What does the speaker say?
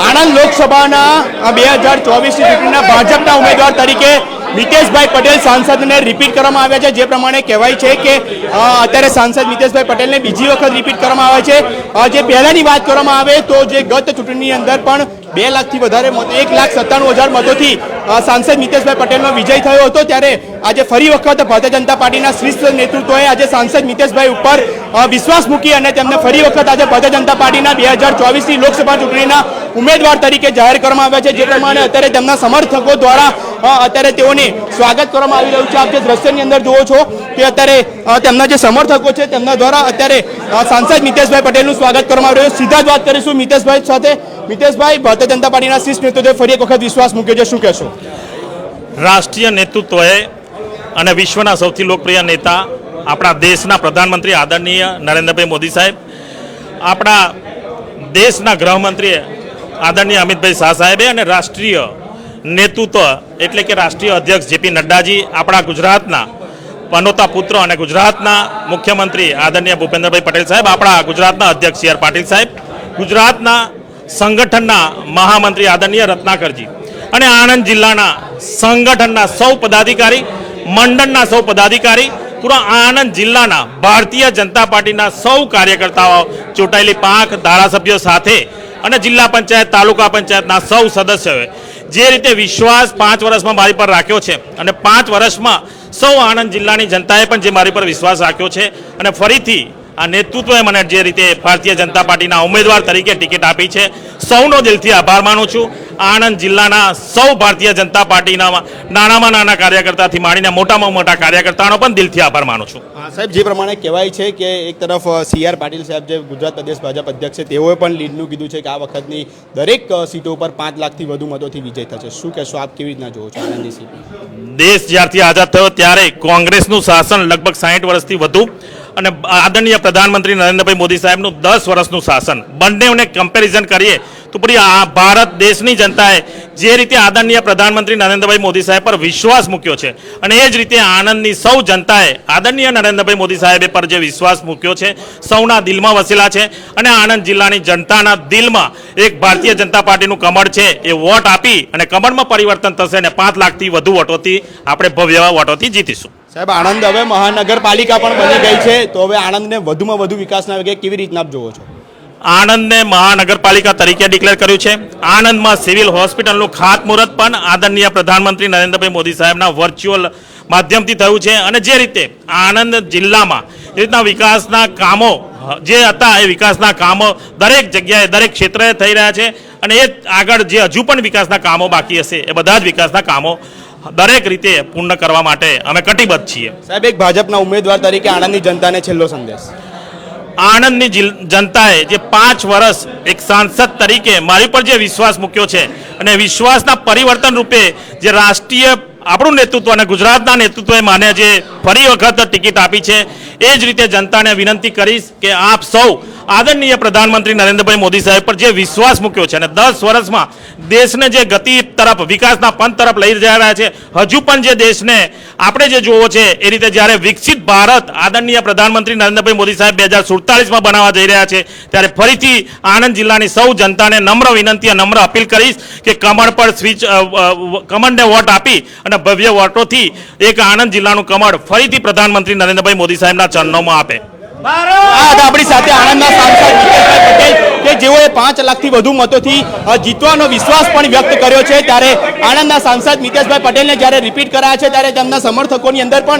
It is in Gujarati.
આણંદ લોકસભાના બે હજાર ચોવીસની ચૂંટણીના ભાજપના ઉમેદવાર તરીકે મિતેશભાઈ પટેલ સાંસદને રિપીટ કરવામાં આવ્યા છે. જે પ્રમાણે કહેવાય છે કે અત્યારે સાંસદ મિતેશભાઈ પટેલને બીજી વખત રિપીટ કરવામાં આવે છે. જે પહેલાંની વાત કરવામાં આવે તો જે ગત ચૂંટણીની અંદર પણ બે લાખથી વધારે મતો, એક લાખ સત્તાણું હજાર મતોથી સાંસદ મિતેશભાઈ પટેલનો વિજય થયો હતો. ત્યારે આજે ફરી વખત ભારતીય જનતા પાર્ટીના શ્રેષ્ઠ નેતૃત્વએ આજે સાંસદ મિતેશભાઈ ઉપર વિશ્વાસ મૂકી અને તેમને ફરી વખત આજે ભારતીય જનતા પાર્ટીના બે હજાર ચોવીસની લોકસભા ચૂંટણીના ઉમેદવાર તરીકે જાહેર કરવામાં આવ્યા છે. જે પ્રમાણે અત્યારે તેમના સમર્થકો દ્વારા અ, અત્યારે તેઓને સ્વાગત કરવામાં આવી રહ્યું છે. આપ જે દ્રશ્યની અંદર જુઓ છો કે અત્યારે તેમના જે સમર્થકો છે તેમના દ્વારા અત્યારે સાંસદ મિતેશભાઈ પટેલનું સ્વાગત કરવામાં આવી રહ્યું સીધા જ વાત કરીશું મિતેશભાઈ સાથે. મિતેશભાઈ ભારતીય જનતા પાર્ટીના શીર્ષ નેતૃત્વે ફરી એક વખત વિશ્વાસ મૂક્યો છે. શું કહેશો? રાષ્ટ્રીય નેતૃત્વએ અને વિશ્વના સૌથી લોકપ્રિય નેતા આપણા દેશના પ્રધાનમંત્રી આદરણીય નરેન્દ્રભાઈ મોદી સાહેબ આપણા દેશના ગૃહમંત્રી આદરણીય અમિતભાઈ શાહ સાહેબે અને રાષ્ટ્રીય નેતૃત્વ એટલે કે રાષ્ટ્રીય અધ્યક્ષ જેપી નડ્ડાજી આપણા ગુજરાતના, પનોતા પુત્ર અને ગુજરાતના મુખ્યમંત્રી આદરણીય ભૂપેન્દ્રભાઈ પટેલ સાહેબ, આપણા ગુજરાતના અધ્યક્ષ સી આર પાટીલ સાહેબ, ગુજરાતના સંગઠનના મહામંત્રી આદરણીય રત્નાકરજી અને આણંદ જિલ્લાના સંગઠનના સૌ પદાધિકારી, મંડળના સૌ પદાધિકારી, પૂરા આણંદ જિલ્લાના ભારતીય જનતા પાર્ટીના સૌ કાર્યકર્તાઓ ચૂંટાયેલી પાંખ ધારાસભ્યો સાથે અને જિલ્લા પંચાયત, તાલુકા પંચાયતના સૌ સદસ્યોએ જે રીતે વિશ્વાસ પાંચ વર્ષમાં મારી પર રાખ્યો છે અને પાંચ વર્ષમાં સૌ આણંદ જિલ્લાની જનતાએ પણ જે મારી પર વિશ્વાસ રાખ્યો છે અને ફરીથી આ નેતૃત્વએ મને જે રીતે ભારતીય જનતા પાર્ટીના ઉમેદવાર તરીકે ટિકિટ આપી છે, સૌનો દિલથી આભાર માનું છું. આણંદ જિલ્લાના સૌ ભારતીય જનતા પાર્ટીના નાનામાં નાના કાર્યકર્તાથી માંડીને મોટામાં મોટા કાર્યકર્તાનો પણ દિલથી આભાર માનું છું. સાહેબ જે પ્રમાણે કહેવાય છે કે એક તરફ સી આર પાટીલ સાહેબ જે ગુજરાત પ્રદેશ ભાજપ અધ્યક્ષ છે તેઓએ પણ લીડનું કીધું છે કે આ વખતની દરેક સીટો ઉપર પાંચ લાખથી વધુ મતોથી વિજય થશે. શું કહેશો આપ કેવી રીતના જોવો છો આનંદની સીટ? દેશ જ્યારથી આઝાદ થયો ત્યારે કોંગ્રેસનું શાસન લગભગ સાહીઠ વર્ષથી વધુ અને આદરણીય પ્રધાનમંત્રી નરેન્દ્રભાઈ મોદી સાહેબનું દસ વર્ષનું શાસન. બંનેને કમ્પેરિઝન કરીએ તો પૂરી આ ભારત દેશની જનતાએ જે રીતે આદરણીય પ્રધાનમંત્રી નરેન્દ્રભાઈ મોદી સાહેબ પર વિશ્વાસ મૂક્યો છે અને એ જ રીતે આણંદની સૌ જનતાએ આદરણીય નરેન્દ્રભાઈ મોદી સાહેબ પર જે વિશ્વાસ મૂક્યો છે, સૌના દિલમાં વસેલા છે અને આણંદ જિલ્લાની જનતાના દિલમાં એક ભારતીય જનતા પાર્ટીનું કમળ છે એ વોટ આપી અને કમળમાં પરિવર્તન થશે અને પાંચ લાખથી વધુ વોટોથી આપણે ભવ્ય વોટોથી જીતીશું. સાહેબ, આણંદ હવે મહાનગરપાલિકા પણ બની ગઈ છે. તો હવે આણંદને વધુમાં વધુ વિકાસના વેગે કેવી રીતના આપ જોવો છો? આણંદને મહાનગરપાલિકા તરીકે ડિક્લેર કર્યું છે. આણંદમાં સિવિલ હોસ્પિટલનું ખાતમુહૂર્ત પણ આદરણીય પ્રધાનમંત્રી નરેન્દ્રભાઈ મોદી સાહેબના વર્ચ્યુઅલ માધ્યમથી થયું છે. અને જે રીતે આણંદ જિલ્લામાં જે રીતના વિકાસના કામો, જે હતા એ વિકાસના કામો દરેક જગ્યાએ, દરેક ક્ષેત્રે થઈ રહ્યા છે. અને એ આગળ જે હજુ પણ વિકાસના કામો બાકી હશે, એ બધા જ વિકાસના કામો દરેક રીતે પૂર્ણ કરવા માટે અમે કટિબદ્ધ છીએ. સાહેબ એક ભાજપના ઉમેદવાર તરીકે આણંદની જનતાને છેલ્લો સંદેશ. આણંદની જનતાએ જે પાંચ વર્ષ એક સાંસદ તરીકે મારી પર જે વિશ્વાસ મૂક્યો છે અને વિશ્વાસના પરિવર્તન રૂપે જે રાષ્ટ્રીય આપણું નેતૃત્વ અને ગુજરાતના નેતૃત્વએ મને જે ફરી વખત ટિકિટ આપી છે એ જ રીતે જનતાને વિનંતી કરીશ કે આપ સૌ આદરણીય પ્રધાનમંત્રી નરેન્દ્રભાઈ મોદી સાહેબ પર જે વિશ્વાસ મૂક્યો છે અને દસ વર્ષમાં દેશને જે ગતિ તરફ, વિકાસના પંથ તરફ લઈ જઈ રહ્યા છે, હજુ પણ જે દેશને આપણે જે જોવો છે, એ રીતે જ્યારે વિકસિત ભારત આદરણીય પ્રધાનમંત્રી નરેન્દ્રભાઈ મોદી સાહેબ બે હજાર સુડતાલીસમાં બનાવવા જઈ રહ્યા છે, ત્યારે ફરીથી આણંદ જિલ્લાની સૌ જનતાને નમ્ર વિનંતી નમ્ર અપીલ કરીશ કે કમળ પર સ્વિચ કમળને વોટ આપી અને ભવ્ય વોટોથી એક આણંદ જિલ્લાનું કમળ ફરીથી પ્રધાનમંત્રી નરેન્દ્રભાઈ મોદી સાહેબના ચરણોમાં આપે. હતા આપણી સાથે આણંદના સાંસદ મિતેશભાઈ પટેલ કે જેઓએ પાંચ લાખથી વધુ મતોથી જીતવાનો વિશ્વાસ પણ વ્યક્ત કર્યો છે. ત્યારે આણંદના સાંસદ મિતેશભાઈ પટેલને જ્યારે રિપીટ કરાયા છે, ત્યારે તેમના સમર્થકોની અંદર પણ